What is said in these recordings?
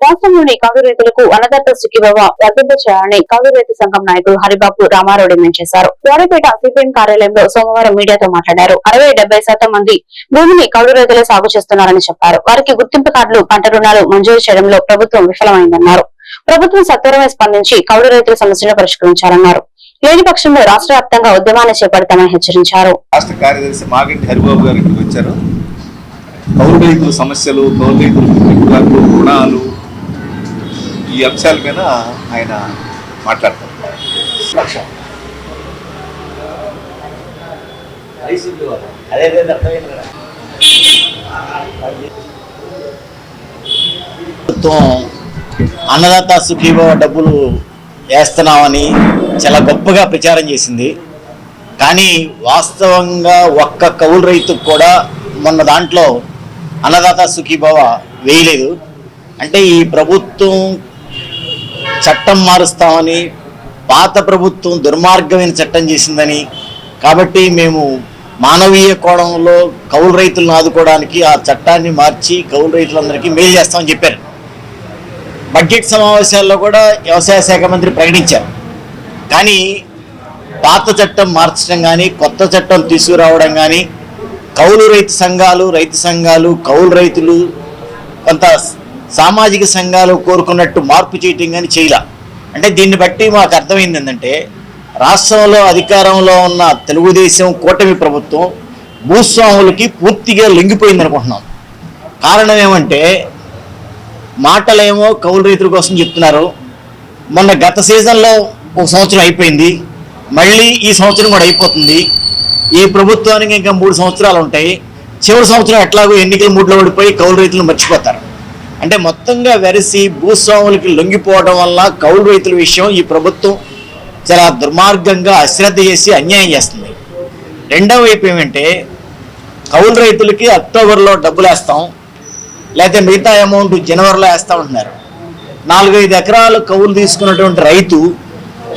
రాష్ట్రంలోని కౌలు రైతులకు అన్నదాత సుఖీభవ వర్తింప చేయాలని కౌలు రైతు సంఘం నాయకులు హరిబాబు రామారావు డిమాండ్ చేశారు. వారిపేట సిపిఎం కార్యాలయంలో సోమవారం మీడియాతో మాట్లాడారు. అరవై డెబ్బై శాతం మంది భూమిని కౌలు రైతులే సాగు చేస్తున్నారని చెప్పారు. వారికి గుర్తింపు కార్డులు పంట రుణాలు మంజూరు చేయడంలో ప్రభుత్వం విఫలమైందన్నారు. ప్రభుత్వం సత్వరమే స్పందించి కౌలు రైతుల సమస్యలను పరిష్కరించాలన్నారు లేని పక్షంలో రాష్ట్ర వ్యాప్తంగా ఉద్యమాన్ని చేపడతామని హెచ్చరించారు. రాష్ట్ర కార్యదర్శి మాగంటి హరిబాబు గారు ఇక్కడికి వచ్చారు. కౌలు రైతుల సమస్యలు కౌలు రైతుల రుణాలు ఈ అంశాల మీద ఆయన మాట్లాడతారు. ప్రభుత్వం అన్నదాత సుఖీభవ డబ్బులు వేస్తున్నామని చాలా గొప్పగా ప్రచారం చేసింది. కానీ వాస్తవంగా ఒక్క కౌలు రైతుకు కూడా మొన్న దాంట్లో అన్నదాత సుఖీభవ వేయలేదు. అంటే ఈ ప్రభుత్వం చట్టం మారుస్తామని పాత ప్రభుత్వం దుర్మార్గమైన చట్టం చేసిందని. కాబట్టి మేము మానవీయ కోణంలో కౌలు రైతులను ఆదుకోవడానికి ఆ చట్టాన్ని మార్చి కౌలు రైతులందరికీ మేలు చేస్తామని చెప్పారు. బడ్జెట్ సమావేశాల్లో కూడా వ్యవసాయ శాఖ మంత్రి ప్రకటించారు. కానీ పాత చట్టం మార్చడం కానీ కొత్త చట్టం తీసుకురావడం కానీ కౌలు రైతు సంఘాలు రైతు సంఘాలు కౌలు రైతులు కొంత సామాజిక సంఘాలు కోరుకున్నట్టు మార్పు చేయటం కానీ చేయలే. అంటే దీన్ని బట్టి మాకు అర్థమైంది ఏంటంటే రాష్ట్రంలో అధికారంలో ఉన్న తెలుగుదేశం కూటమి ప్రభుత్వం భూస్వాములకి పూర్తిగా లొంగిపోయింది అనుకుంటున్నాం. కారణం ఏమంటే మాటలేమో కౌలు రైతుల కోసం చెప్తున్నారు. మొన్న గత సీజన్లో ఒక సంవత్సరం అయిపోయింది. మళ్ళీ ఈ సంవత్సరం కూడా అయిపోతుంది. ఈ ప్రభుత్వానికి ఇంకా మూడు సంవత్సరాలు ఉంటాయి. చివరి సంవత్సరం ఎట్లాగో ఎన్నికల మూడులో ఓడిపోయి కౌలు రైతులు మర్చిపోతారు. అంటే మొత్తంగా వెరసి భూస్వాములకి లొంగిపోవడం వల్ల కౌలు రైతుల విషయం ఈ ప్రభుత్వం చాలా దుర్మార్గంగా అశ్రద్ధ చేసి అన్యాయం చేస్తుంది. రెండవ వైపు ఏమంటే కౌలు రైతులకి అక్టోబర్లో డబ్బులు వేస్తాం లేకపోతే మిగతా అమౌంట్ జనవరిలో వేస్తా ఉంటున్నారు నాలుగైదు ఎకరాలు కౌలు తీసుకున్నటువంటి రైతు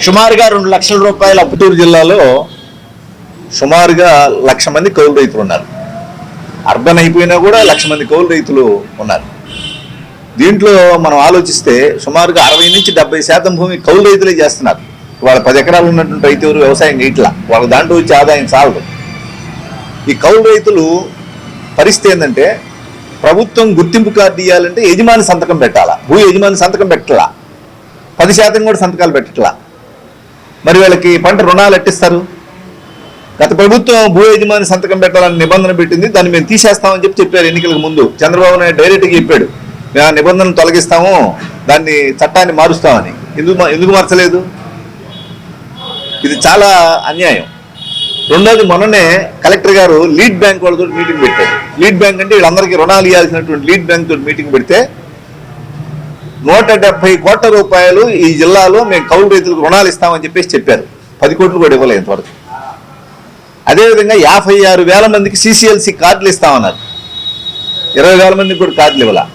సుమారుగా రెండు లక్షల రూపాయల అప్పుటూరు జిల్లాలో సుమారుగా లక్ష మంది కౌలు రైతులు ఉన్నారు. అర్బన్ అయిపోయినా కూడా లక్ష మంది కౌలు రైతులు ఉన్నారు. దీంట్లో మనం ఆలోచిస్తే సుమారుగా అరవై నుంచి డెబ్బై శాతం భూమి కౌలు రైతులే చేస్తున్నారు. వాళ్ళ పది ఎకరాలు ఉన్నటువంటి రైతు ఎవరు? వ్యవసాయం ఇట్లా వాళ్ళ దాంట్లో వచ్చే ఆదాయం చాలదు. ఈ కౌలు రైతులు పరిస్థితి ఏంటంటే ప్రభుత్వం గుర్తింపు కార్డు ఇవ్వాలంటే యజమాని సంతకం పెట్టాలా? భూ యజమాని సంతకం పెట్టాలా పది శాతం కూడా సంతకాలు పెట్టట్లా? మరి వీళ్ళకి పంట రుణాలు ఎట్టిస్తారు? గత ప్రభుత్వం భూ యజమాని సంతకం పెట్టాలని నిబంధన పెట్టింది. దాన్ని మేము తీసేస్తామని చెప్పి చెప్పారు ఎన్నికలకు ముందు. చంద్రబాబు నాయుడు డైరెక్ట్గా చెప్పాడు. మేము ఆ నిబంధనలు తొలగిస్తాము దాన్ని చట్టాన్ని మారుస్తామని. ఎందుకు ఎందుకు మార్చలేదు? ఇది చాలా అన్యాయం. రెండోది మొన్ననే కలెక్టర్ గారు లీడ్ బ్యాంక్ వాళ్ళతో మీటింగ్ పెట్టారు. లీడ్ బ్యాంక్ అంటే వీళ్ళందరికీ రుణాలు ఇవ్వాల్సినటువంటి లీడ్ బ్యాంక్ తోటి మీటింగ్ పెడితే నూట డెబ్బై కోట్ల రూపాయలు ఈ జిల్లాలో మేము కౌలు రైతులకు రుణాలు ఇస్తామని చెప్పేసి చెప్పారు. పది కోట్లు కూడా ఇవ్వలేదు ఇంతవరకు. అదేవిధంగా యాభై ఆరు వేల మందికి సిసిఎల్సి కార్డులు ఇస్తామన్నారు. ఇరవై వేల మందికి కూడా కార్డులు ఇవ్వాలి?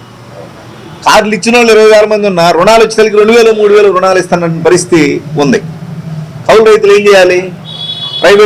కార్లు ఇచ్చిన వాళ్ళు ఇరవై వేల మంది ఉన్నా రుణాలు వచ్చేసరికి రెండు వేలు మూడు వేలు రుణాలు ఇస్తున్న పరిస్థితి ఉంది. కౌలు రైతులు ఏం చేయాలి? ప్రైవేట్